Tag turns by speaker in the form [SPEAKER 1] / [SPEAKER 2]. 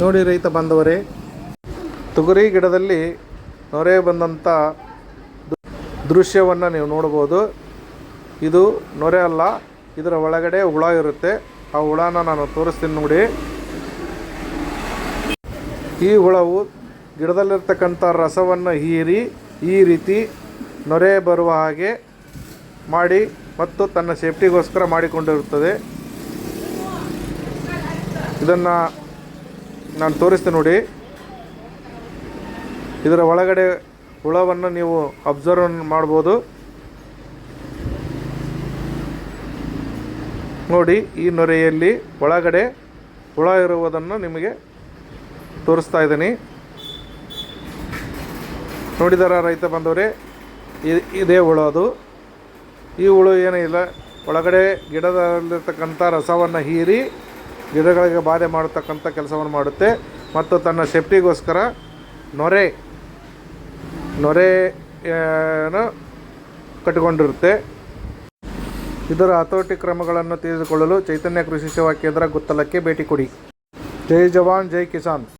[SPEAKER 1] ನೋಡಿ ರೈತ ಬಾಂಧವರೇ, ತೊಗರಿ ಗಿಡದಲ್ಲಿ ನೊರೆ ಬಂದಂಥ ದೃಶ್ಯವನ್ನು ನೀವು ನೋಡ್ಬೋದು ಇದು ನೊರೆ ಅಲ್ಲ, ಇದರ ಒಳಗಡೆ ಹುಳ ಇರುತ್ತೆ. ಆ ಹುಳನ ನಾನು ತೋರಿಸ್ತೀನಿ ನೋಡಿ. ಈ ಹುಳವು ಗಿಡದಲ್ಲಿರ್ತಕ್ಕಂಥ ರಸವನ್ನು ಹೀರಿ, ಈ ರೀತಿ ನೊರೆ ಬರುವ ಹಾಗೆ ಮಾಡಿ ಮತ್ತು ತನ್ನ ಸೇಫ್ಟಿಗೋಸ್ಕರ ಮಾಡಿಕೊಂಡಿರುತ್ತದೆ. ಇದನ್ನು ನಾನು ತೋರಿಸ್ತೀನಿ ನೋಡಿ. ಇದರ ಒಳಗಡೆ ಹುಳವನ್ನು ನೀವು ಅಬ್ಸರ್ವ್ ಮಾಡ್ಬೋದು. ನೋಡಿ, ಈ ನೊರೆಯಲ್ಲಿ ಒಳಗಡೆ ಹುಳ ಇರುವುದನ್ನು ನಿಮಗೆ ತೋರಿಸ್ತಾ ಇದ್ದೀನಿ. ನೋಡಿದಾರ ರೈತ ಬಂದವರೇ ಇದೇ ಹುಳು ಅದು. ಈ ಹುಳು ಏನಿಲ್ಲ, ಒಳಗಡೆ ಗಿಡದಲ್ಲಿರ್ತಕ್ಕಂಥ ರಸವನ್ನು ಹೀರಿ ಗಿಡಗಳಿಗೆ ಬಾಧೆ ಮಾಡತಕ್ಕಂಥ ಕೆಲಸವನ್ನು ಮಾಡುತ್ತೆ ಮತ್ತು ತನ್ನ ಸೇಫ್ಟಿಗೋಸ್ಕರ ನೊರೆ ನೊರೆ ಆ, ಕಟ್ಟಿಕೊಂಡಿರುತ್ತೆ. ಇದರ ಹತೋಟಿ ಕ್ರಮಗಳನ್ನು ತಿಳಿದುಕೊಳ್ಳಲು ಚೈತನ್ಯ ಕೃಷಿ ಸೇವಾ ಕೇಂದ್ರ ಗುತ್ತಲಕ್ಕೆ ಭೇಟಿ ಕೊಡಿ. ಜೈ ಜವಾನ್ ಜೈ ಕಿಸಾನ್.